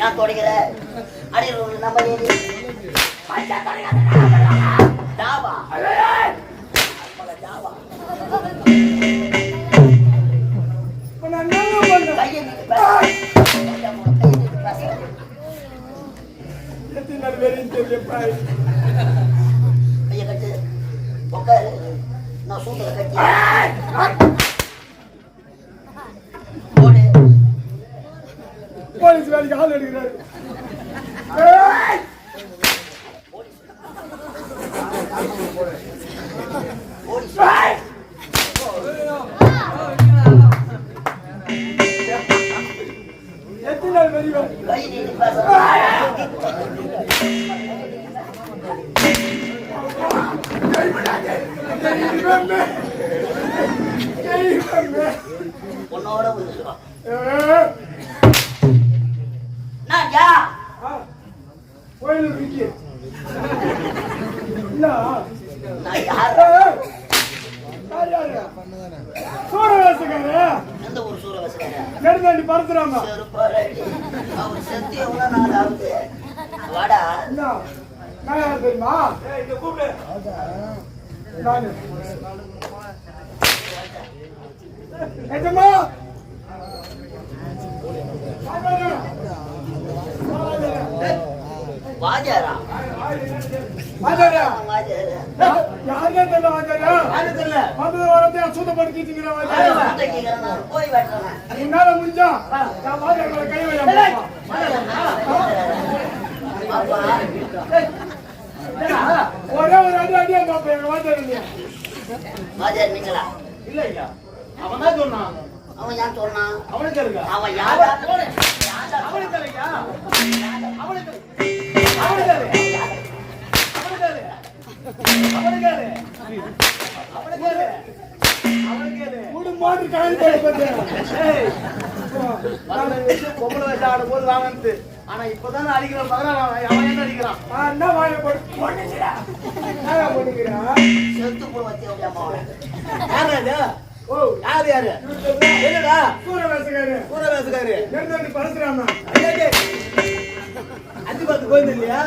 நான் தொடைக்கிறேன் அடி நம்ம ஏறி. பச்சை தொடைக்காத டாபா நான் என்ன கையை நீட்டு கையை கட்டு. உட்காரு. நான் சூட்டில் கட்டி. போலீஸ் வேலைக்கு ஆள் எடுக்கிறாரு. உன்னோட வாடா இருக்கு நான் யார் தெரியுமா நிஜமா வாஜாரா. வாஜாரா. யாருமே தெரியல ஆச்சாரியா வந்தது வரத்தை சுத்தப்படுத்திட்டு ஆச்சாரியா போய் வெட்டுறேன் உன்னால முடிஞ்சா நான் வாஜாரியா கை வையா ஒரே ஒரு அடி அடியா பாப்பேன் வாஜார் நீங்களா? இல்லையா? அவன் தான் சொன்னான். அவன் யார் சொன்னான்? அவனுக்கு அவன் யாரா அவனுக்கு அவனுக்கு ஆடும்போது வாங்கன்ட்டு. ஆனா இப்பதான் பாக்குறான் அவன் என்ன அடிக்கிறான் என்ன என்ன பொண்ணுக்கிறா செத்து அது ஓ யாரு யாரு என்னடா சூரவேசக்காரரு கூட பேசுறாரு கோயில் இல்லையா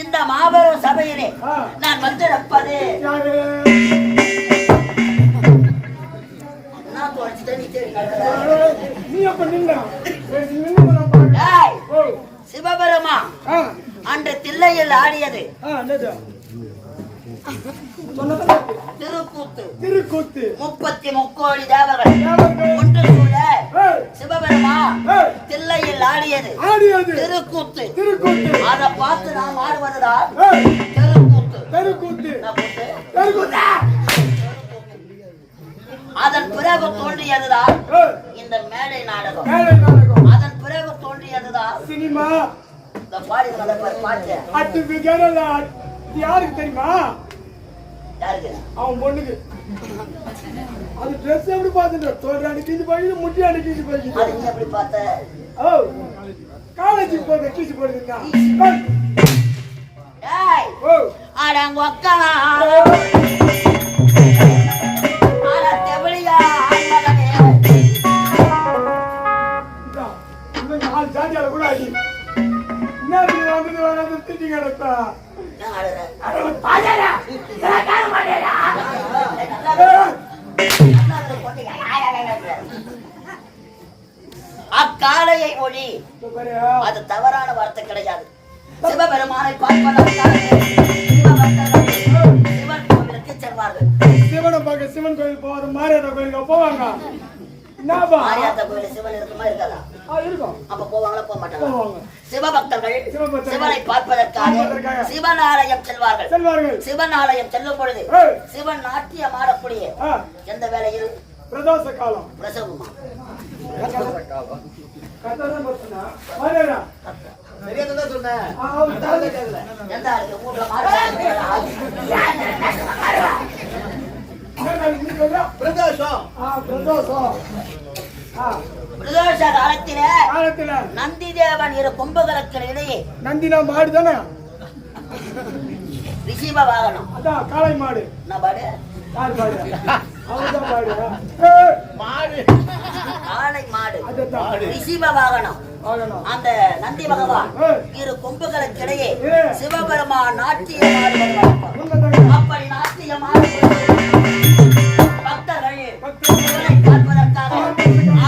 இந்த மாபெரும் சபையிலே. நான் வந்திருப்பது. யாரு? நான் தொலைச்சிட்டேன் நீ தேடி நடக்கிற. நீ அப்ப நின்ன நின்னு நான் பாக்கிறேன் டேய் ஓ. சிவபெருமா அன்று தில்லையில் ஆடியது. திருக்கூத்து. திருக்கூத்து. முப்பத்தி முக்கோடி தேவர்கள். ஒன்று ஏய். சிவபெருமா. தில்லையில் ஆடியது. ஆடியது. திருக்கூத்து. திருக்கூத்து. அதை பார்த்து நாம் ஆடுவதுதான் திருக்கூத்து. தெருக்கூத்து? தெருக்கூத்து? அதன் பிறகு தோன்றியதுதான் இந்த மேடை நாடகம். அதன் பிறகு தோன்றியதுதான் சினிமா. இந்த பாடி பாட்டு. யாருக்கு தெரியுமா? அவன் பொண்ணுக்கு. அது ட்ரெஸ் எப்படி பார்த்துட்டு தோல் அடிக்கிட்டு போயிடுது முட்டி போயிடுது நீ எப்படி பார்த்த? ஓ காலேஜுக்கு போக கீச்சு டேய் ஓ. அடங்க அக்காலையை மொழி. அது தவறான வார்த்தை கிடையாது. சிவபெருமானை கோவிலுக்கு செல்வார்கள். சிவனை பார்க்க சிவன் கோயில் போவாங்க மாரியாத்தா கோயிலுக்கு போவாங்க. மாரியாத்தா கோயில் சிவன் இருக்குமா இருக்காதா? அப்ப போவாங்களா போக மாட்டாங்க சிவபக்தர்கள் சிவனை பார்ப்பதற்காக பார்ப்பதற்காக சிவன் ஆலயம் செல்வார்கள். செல்வார்கள். சிவன் ஆலயம் செல்லும் பொழுது சிவன் நாட்டியம் ஆடக்கூடிய எந்த வேலையில்? பிரதோஷ காலம் பிரசவமா கரெக்டாதான் பார்த்தனா? மாரியாரா, சரியா தான் சொன்னேன் ஆ, அவர் தாலி கேட்கல. எந்த ஆளுக்கு வீட்டுல மாடு என்ன நாளைக்கு நீ சொல்ற? பிரதோஷம். பிரதோஷம். பிரதோஷ காலத்திலே காலத்துல. நந்தி தேவன் இரு கொம்புகளுக்கு இடையே நந்தினா மாடு தானே? ரிஷிப வாகனம். அதான் காளை மாடு. என்ன பாடு யார் மாடு? மாடு. மாடு. ஆலை மாடு. அதுதான் ரிஷிப வாகனம். அந்த நந்தி பகவான். இரு கொம்புகளுக்கிடையே. சிவபெருமான் வருவார் உண்மைதாங்க. அப்படி நாட்டியமாடு பக்தர்கள் பக்தர்கள். பார்ப்பதற்காக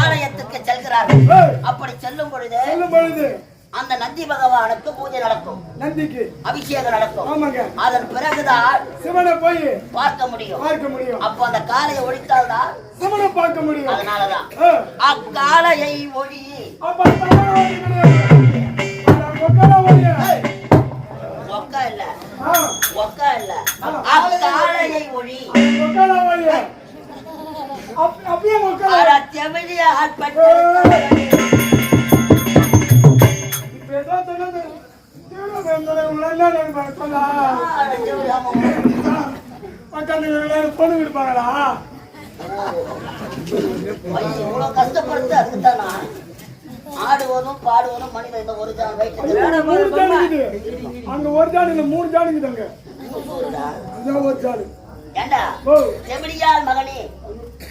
ஆலயத்துக்கு. செல்கிறார்கள். அப்படி செல்லும் பொழுது சொல்லும் பொழுது. அந்த நந்தி பகவானுக்கு பூஜை நடக்கும். நந்திக்கு. அபிஷேகம் நடக்கும். ஆமாங்க. அதன் பிறகுதான் சிவனை போய் பார்க்க முடியும். பார்க்க முடியும். அப்போ அந்த காளையை ஒழித்தால்தான் சிவனை பார்க்க முடியும். அதனாலதான். ஆ. அக்காளையை ஒழி? ஒக்கா இல்ல. ஒக்கா இல்ல. அக்காளையை ஒழி. அப்படியே கொக்கர. அட பொண்ணு கொடுப்பாங்களா இவ்வளவு கஷ்டப்படுத்து நான் ஆடுவதும் பாடுவதும் மனித இந்த ஒரு ஜான் வயிற்று அங்க ஒரு ஜான் இல்ல மூணு ஜான் இருக்குதுங்க ஒரு ஜான் ஏண்டா ஓ மகனே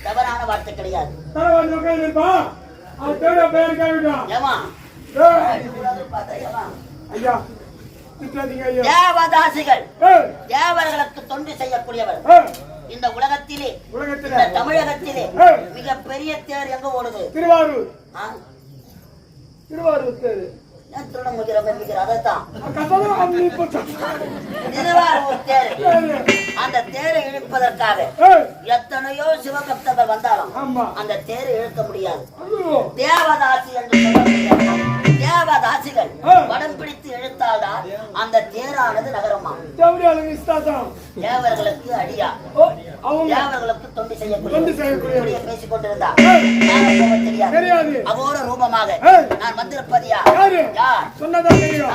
தவறான வார்த்தை கிடையாது பேர் ஏமா ஐயா தேவதாசிகள் தேவர்களுக்கு தொண்டு செய்யக்கூடியவர். இந்த உலகத்திலே உலகத்துல. தமிழகத்திலே. மிக பெரிய தேர் எங்க ஓடுது? திருவாரூர்? திருவாரூர் தேரு. அந்த தேரை இழுப்பதற்காக எத்தனையோ சிவபக்தர்கள் வந்தாலும் அந்த தேரை இழுக்க முடியாது. தேவதாசி என்று சொல்லக்கூடிய தேவதாசிகள் ஆ. வடம் பிடித்து இழுத்தால்தான் அந்த தேரானது நகரமா தேவர்களுக்கு அடியா? தேவர்களுக்கு தொண்டு செய்யக்கூடிய பேசிக் கொண்டிருந்தா தெரியாது. அகோர ரூபமாக. நான் வந்திருப்பதியா சொன்னதா தெரியும்.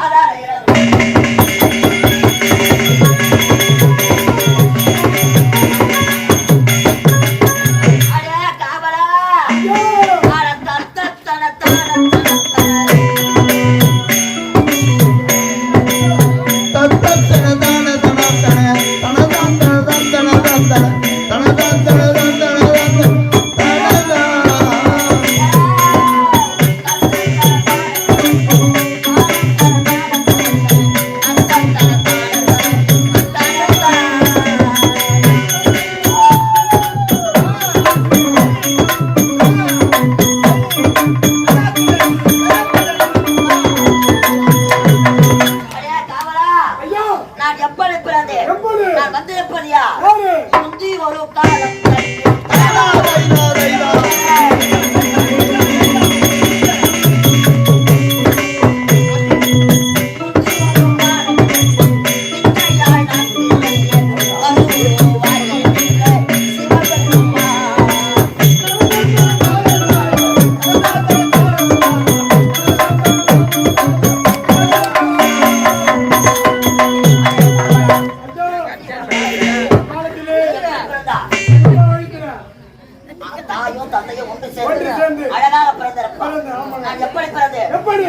எப்படி?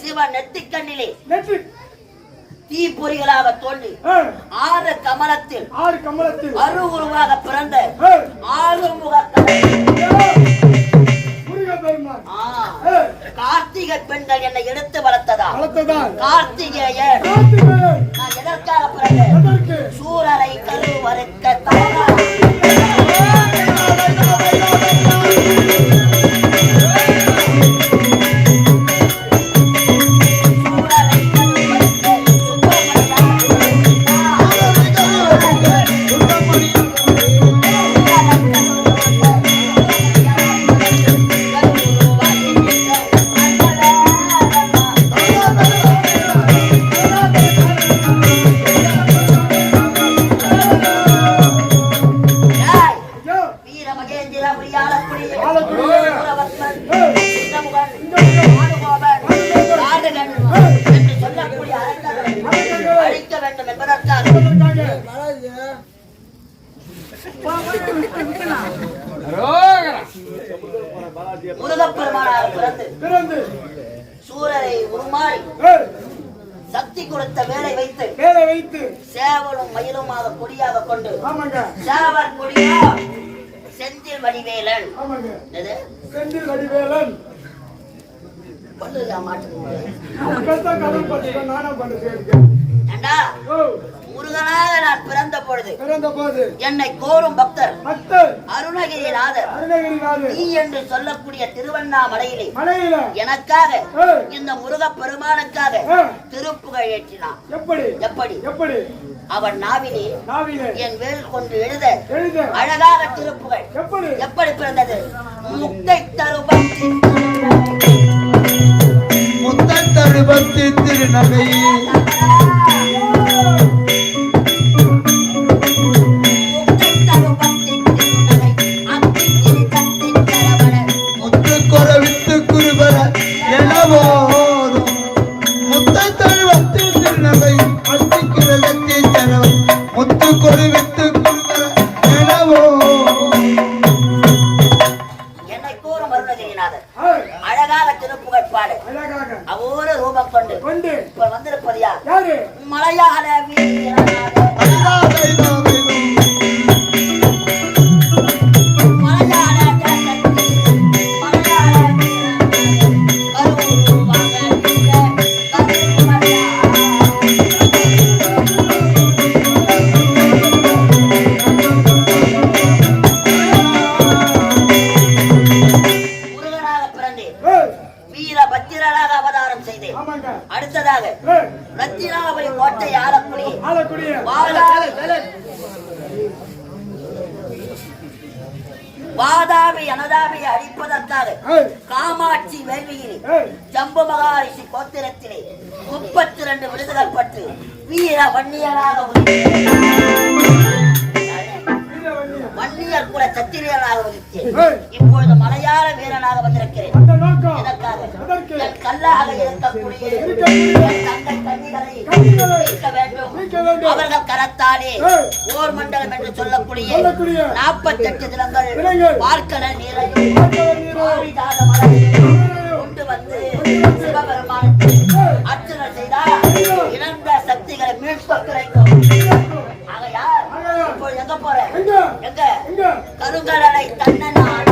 சிவன் நெத்திக்கண்ணிலே நெற்றி தீப்பொறிகளாக தோன்றி ஏய், ஆறு கமலத்தில் ஆறு கமலத்தில். அரு உருவாக பிறந்த ஆறுமுக கார்த்திகை பெண்கள் என்னை எடுத்து வளர்த்ததா? கார்த்திகேயன். நான் எதற்காக எதற்கு? சூரரை கருவறுக்க தவறா? சக்தி கொடுத்த வேலை வைத்து மேலே வைத்து. சேவலும் மயிலுமாக கொடியாக கொண்டு ஆமாங்க. சேவல் கொடியா? செந்தில் வடிவேலன். செந்தில் வடிவேலன். கொண்டு மாட்டுக்கு அப்பதான் கடல் பட்டு நானா பண்ண ஏண்டா? ஓ முருகனாக நான் பிறந்த பொழுது பிறந்த போது என்னை கோரும் பக்தர் பக்தர் அருணகிரிநாதர். அருணகிரிநாதர். நீ என்று சொல்லக்கூடிய திருவண்ணாமலையிலே மலையில. எனக்காக. இந்த முருக பெருமானுக்காக. திருப்புகழ் ஏற்றினான். எப்படி? எப்படி? எப்படி? அவன் நாவிலே நாவிலே. என் வேல் கொண்டு எழுத எழுத. அழகாக திருப்புகழ். எப்படி? எப்படி பிறந்தது? முத்தை தருவம். முத்தத்தடுபத்து திருநகை முத்தை கொண்டு. கொண்டு. இப்ப வந்திருப்பது யார்? மலையாள வீரனாக. அடுத்ததாக ஏய், ரத்தினாவளி கோட்டை ஆளக்கூடிய வாதாபி அனதாபி அழிப்பதற்காக காமாட்சி வேள்வியில் ஜம்பு மகாரிஷி கோத்திரத்திலே முப்பத்தி ரெண்டு விருதுகள் பட்டு வீர வன்னியராக உதித்தேன். வன்னியர் குல சத்திரியனாக ஏய், இப்பொழுது மலையாள வீரனாக வந்திருக்கிறேன். இதற்காக கல்லாக இருக்கக்கூடிய மீட்க வேண்டும். அவர்கள் கரத்தாலே. ஓர் மண்டலம் என்று சொல்லக்கூடிய சொல்லக்கூடிய நாற்பத்தெட்டு தினங்கள் பார்க்கடல் நீரையும் கொண்டு வந்து சிவபெருமானுக்கு அர்ச்சனை செய்தால் இழந்த சக்திகளை மீட்க கிடைக்கும் ஆகையால் ஆகையால் இப்போ எங்க போறேன். எங்க? கருங்கடலை தன்னனால்